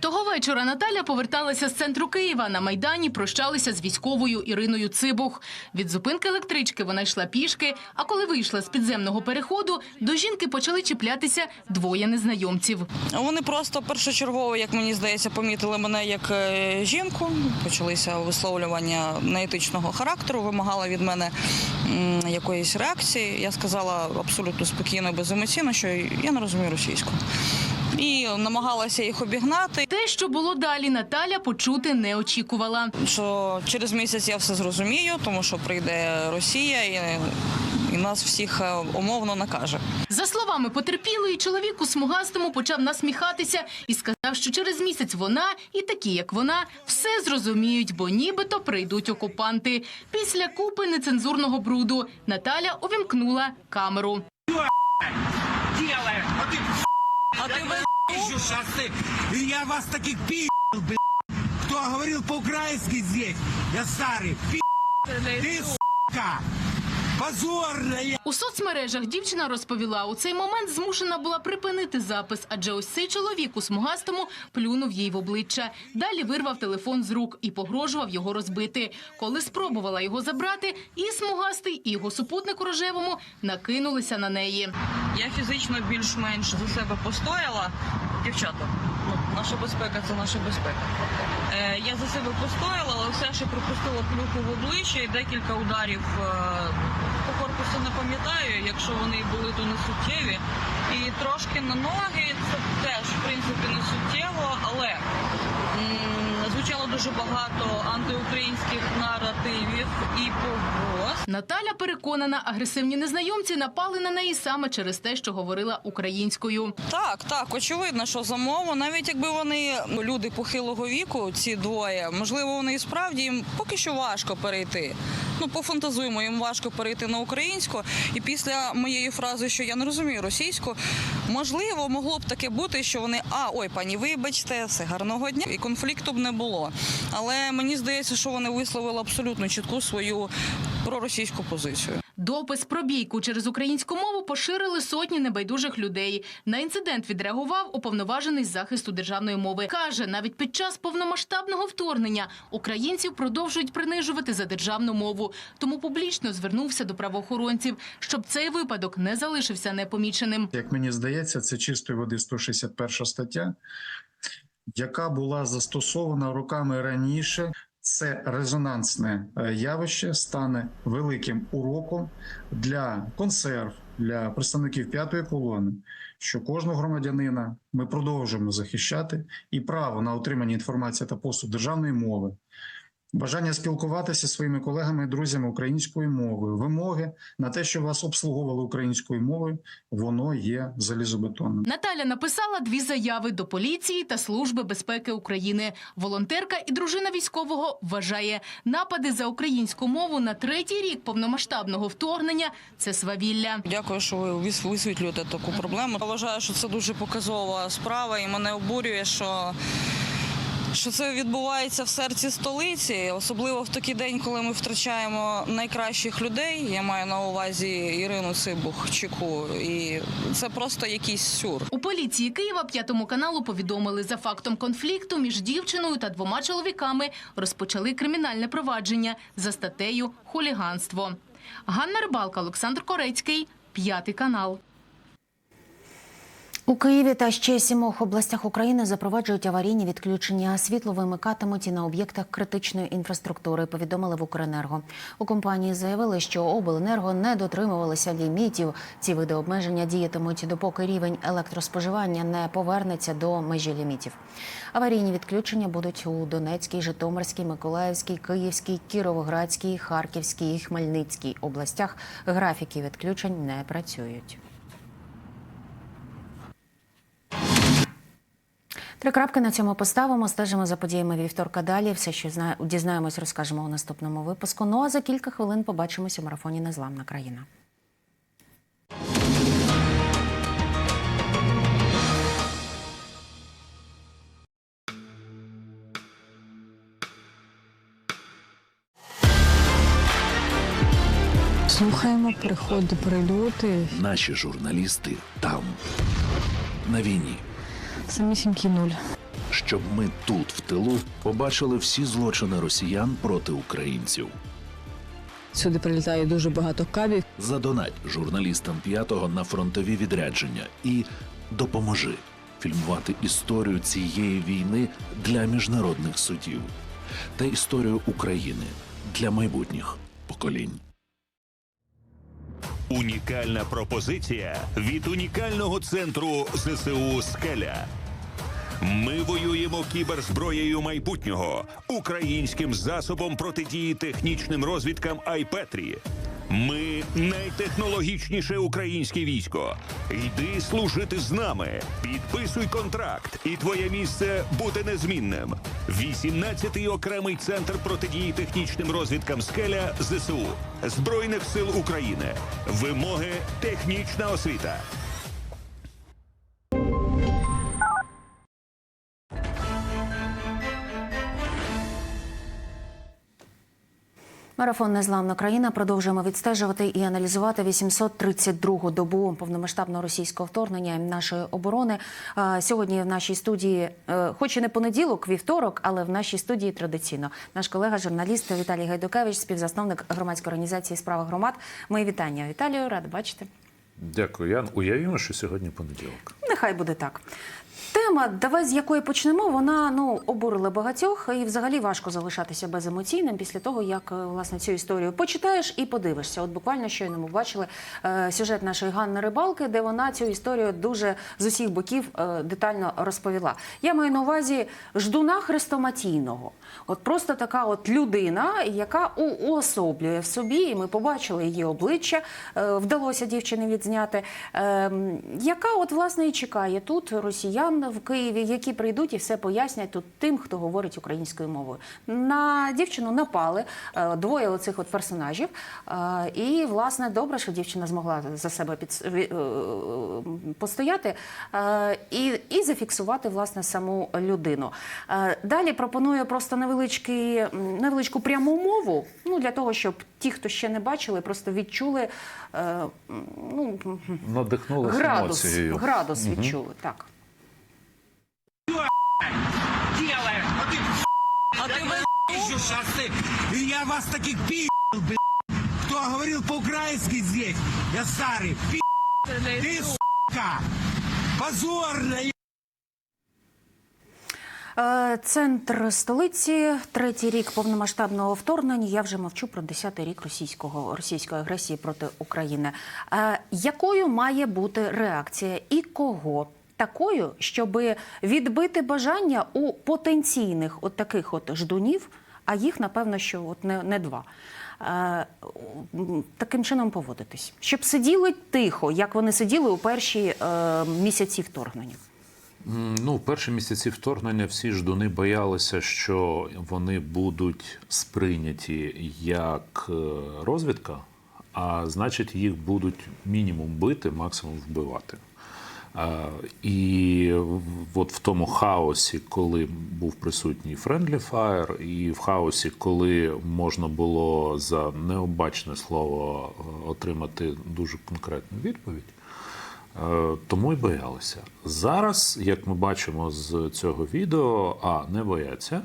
Того вечора Наталя поверталася з центру Києва. На майдані прощалися з військовою Іриною Цибух. Від зупинки електрички вона йшла пішки. А коли вийшла з підземного переходу, до жінки почали чіплятися двоє незнайомців. Вони просто першочергово, як мені здається, помітили мене як е, жінку. Почалися висловлювання неетичного характеру, вимагали від мене якоїсь реакції. Я сказала абсолютно спокійно, беземоційно, що я не розумію російську. І намагалася їх обігнати. Те, що було далі, Наталя почути не очікувала. Що через місяць я все зрозумію, тому що прийде Росія і, і нас всіх е, умовно накаже. За словами потерпілої, чоловік у смугастому почав насміхатися і сказав, що через місяць вона і такі, як вона, все зрозуміють, бо нібито прийдуть окупанти. Після купи нецензурного бруду Наталя увімкнула камеру. А ти ви ищу сейчас ты. И я вас таких пи***, блядь. Кто говорил по-украински здесь? Я старый. Пи***. Ты, сука. Позорная. У соцмережах дівчина розповіла, у цей момент змушена була припинити запис, адже ось цей чоловік у смугастому плюнув їй в обличчя. Далі вирвав телефон з рук і погрожував його розбити. Коли спробувала його забрати, і смугастий, і його супутник у рожевому накинулися на неї. Я фізично більш-менш за себе постояла. Дівчата, ну, наша безпека це наша безпека. Е, я за себе постояла, ще припустила плюху в обличчя і декілька ударів е, по корпусу не пам'ятаю, якщо вони були, то не суттєві. І трошки на ноги це теж в принципі не суттєво, але звучало дуже багато антиукраїнських наративів і погроз. Наталя переконана, агресивні незнайомці напали на неї саме через те, що говорила українською. Так, так, очевидно, що за мову, навіть якби вони люди похилого віку, ці двоє, можливо, вони і справді їм поки що важко перейти. Ну, пофантазуємо, їм важко перейти на українську. І після моєї фрази, що я не розумію російську, можливо, могло б таке бути, що вони а ой, пані, вибачте, все гарного дня, і конфлікту б не було. Але мені здається, що вони висловили абсолютно чітку свою проросійську позицію. Допис про бійку через українську мову поширили сотні небайдужих людей. На інцидент відреагував уповноважений захисту державної мови. Каже, навіть під час повномасштабного вторгнення українців продовжують принижувати за державну мову. Тому публічно звернувся до правоохоронців, щоб цей випадок не залишився непоміченим. Як мені здається, це чистої води 161 стаття, яка була застосована роками раніше. Це резонансне е, явище стане великим уроком для консерв, для представників п'ятої колони, що кожного громадянина ми продовжуємо захищати. І право на отримання інформації та послуг державної мови, бажання спілкуватися зі своїми колегами і друзями українською мовою, вимоги на те, що вас обслуговували українською мовою, воно є залізобетонним. Наталя написала дві заяви до поліції та Служби безпеки України. Волонтерка і дружина військового вважає, напади за українську мову на третій рік повномасштабного вторгнення це свавілля. Дякую, що ви вис- висвітлюєте таку проблему. Я вважаю, що це дуже показова справа, і мене обурює, що. Що це відбувається в серці столиці, особливо в такий день, коли ми втрачаємо найкращих людей. Я маю на увазі Ірину Цибух Чеку, і це просто якийсь сюр. У поліції Києва п'ятому каналу повідомили за фактом конфлікту між дівчиною та двома чоловіками. Розпочали кримінальне провадження за статтею хуліганство. Ганна Рибалка, Олександр Корецький, п'ятий канал. У Києві та ще сімох областях України запроваджують аварійні відключення. Світло вимикатимуть і на об'єктах критичної інфраструктури. Повідомили в Укренерго. У компанії заявили, що обленерго не дотримувалися лімітів. Ці види обмеження діятимуть допоки рівень електроспоживання не повернеться до межі лімітів. Аварійні відключення будуть у Донецькій, Житомирській, Миколаївській, Київській, Кіровоградській, Харківській і Хмельницькій областях. Графіки відключень не працюють. Три крапки на цьому поставимо. Стежимо за подіями вівторка. Далі все, що зна... дізнаємось, розкажемо у наступному випуску. Ну а за кілька хвилин побачимось у марафоні Незламна країна. Слухаємо приходи, прильоти. Наші журналісти там, на війні. Самісінький нуль. щоб ми тут, в тилу, побачили всі злочини росіян проти українців. Сюди прилітає дуже багато кабів. Задонать журналістам п'ятого на фронтові відрядження і допоможи фільмувати історію цієї війни для міжнародних судів та історію України для майбутніх поколінь. Унікальна пропозиція від унікального центру ЗСУ Скеля. Ми воюємо кіберзброєю майбутнього українським засобом протидії технічним розвідкам Айпетрі. Ми найтехнологічніше українське військо. Йди служити з нами. Підписуй контракт, і твоє місце буде незмінним. 18-й окремий центр протидії технічним розвідкам скеля ЗСУ Збройних сил України. Вимоги технічна освіта. Марафон Незламна країна продовжуємо відстежувати і аналізувати 832-гу добу повномасштабного російського вторгнення нашої оборони. Сьогодні в нашій студії, е, хоч і не понеділок, вівторок, але в нашій студії традиційно наш колега, журналіст Віталій Гайдукевич, співзасновник громадської організації Справа громад. Мої вітання Віталію, рада бачити. Дякую, Ян. Уявімо, що сьогодні понеділок. Нехай буде так. Тема, давай з якої почнемо, вона ну обурила багатьох, і взагалі важко залишатися беземоційним після того, як е, власне цю історію почитаєш і подивишся. От буквально щойно ми бачили е, сюжет нашої Ганни Рибалки, де вона цю історію дуже з усіх боків е, детально розповіла. Я маю на увазі ждуна хрестоматійного. От просто така от людина, яка уособлює в собі, і ми побачили її обличчя, е, вдалося дівчині відзняти, е, яка от власне і чекає тут росіян в Києві, які прийдуть і все пояснять тут тим, хто говорить українською мовою. На дівчину напали е, двоє оцих от персонажів. Е, І власне добре, що дівчина змогла за себе під е, постояти і, і зафіксувати власне саму людину. Далі пропоную просто невеличкий, невеличку пряму мову, ну для того, щоб ті, хто ще не бачили, просто відчули ну, градус, емоцією. градус відчули. Так Делаешь, а ты А ти ви еще сейчас ты. И я вас таких пи***, блядь. Кто говорил по-украински здесь? Я старый, пи***. Ты, сука, позорная. Е, Центр столиці, третій рік повномасштабного вторгнення. Я вже мовчу про десятий рік російського російської агресії проти України. Е, Якою має бути реакція і кого? Такою, щоб відбити бажання у потенційних от таких от ждунів, а їх напевно, що от не, не два. Е, Таким чином поводитись, щоб сиділи тихо, як вони сиділи у перші е, місяці вторгнення. Ну, в перші місяці вторгнення всі ждуни боялися, що вони будуть сприйняті як е, розвідка, а значить, їх будуть мінімум бити, максимум вбивати. І от в тому хаосі, коли був присутній Friendly Fire, і в хаосі, коли можна було за необачне слово е, отримати дуже конкретну відповідь, Е, Тому й боялися. Зараз, як ми бачимо з цього відео, а не бояться.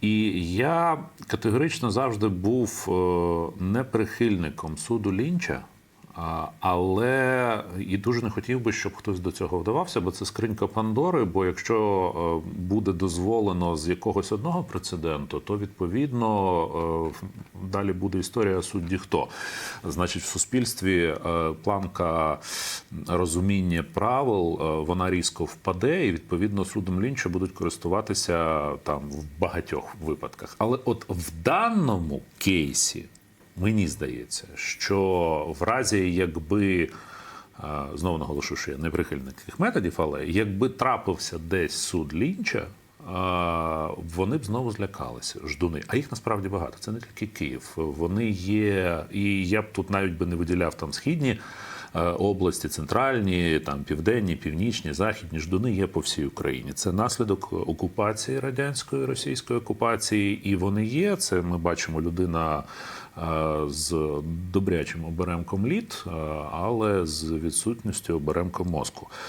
І я категорично завжди був е, не прихильником суду Лінча. Але і дуже не хотів би, щоб хтось до цього вдавався, бо це скринька Пандори. Бо якщо е, буде дозволено з якогось одного прецеденту, то відповідно е, далі буде історія судді хто. Значить, в суспільстві е, планка розуміння правил вона різко впаде, і відповідно судом Лінча будуть користуватися там в багатьох випадках. Але от в даному кейсі мені здається, що в разі якби. Знову наголошую, що я не прихильник цих методів, але якби трапився десь суд Лінча, вони б знову злякалися ждуни. А їх насправді багато. Це не тільки Київ. Вони є, і я б тут навіть би не виділяв там східні області, центральні, там південні, північні, західні ждуни є по всій Україні. Це наслідок окупації радянської російської окупації, і вони є. Це ми бачимо людина. е, З добрячим оберемком літ, е, але з відсутністю оберемка мозку.